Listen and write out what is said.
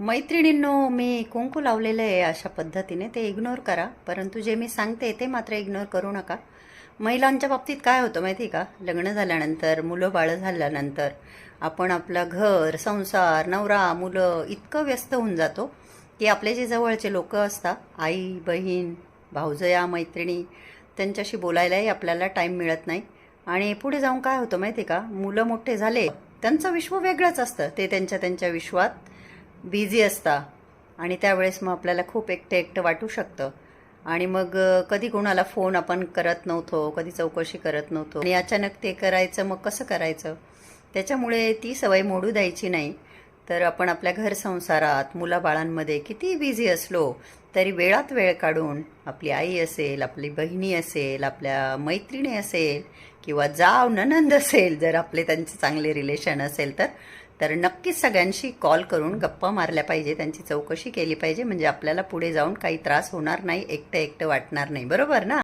मैत्रिणींनो मी कुंकू लावलेलं आहे अशा पद्धतीने. ते इग्नोर करा. परंतु जे मी सांगते ते मात्र इग्नोर करू नका. महिलांच्या बाबतीत काय होतं माहिती आहे का? लग्न झाल्यानंतर मुलं बाळं झाल्यानंतर आपण आपलं घर संसार नवरा मुलं इतकं व्यस्त होऊन जातो की आपले जे जवळचे लोक असतात आई बहीण भाऊजया मैत्रिणी त्यांच्याशी बोलायलाही आपल्याला टाईम मिळत नाही. आणि पुढे जाऊन काय होतं माहिती आहे का? मुलं मोठे झाले त्यांचं विश्व वेगळंच असतं. ते त्यांच्या त्यांच्या विश्वात बिझी असता आणि त्यावेळेस मग आपल्याला खूप एकटं एकटं वाटू शकतं. आणि मग कधी कोणाला फोन आपण करत नव्हतो कधी चौकशी करत नव्हतो. आणि अचानक ते करायचं मग कसं करायचं? त्याच्यामुळे ती सवय मोडू द्यायची नाही. तर आपण आपल्या घर संसारात मुलाबाळांमध्ये किती बिझी असलो तरी वेळात वेळ काढून आपली आई असेल आपली बहिणी असेल आपल्या मैत्रिणी असेल किंवा जाव ननंद असेल जर आपले त्यांचे चांगले रिलेशन असेल तर तर नक्कीच सगळ्यांशी कॉल करून गप्पा मारल्या पाहिजे त्यांची चौकशी केली पाहिजे. म्हणजे आपल्याला पुढे जाऊन काही त्रास होणार नाही एकटं एकटं वाटणार नाही. बरोबर ना?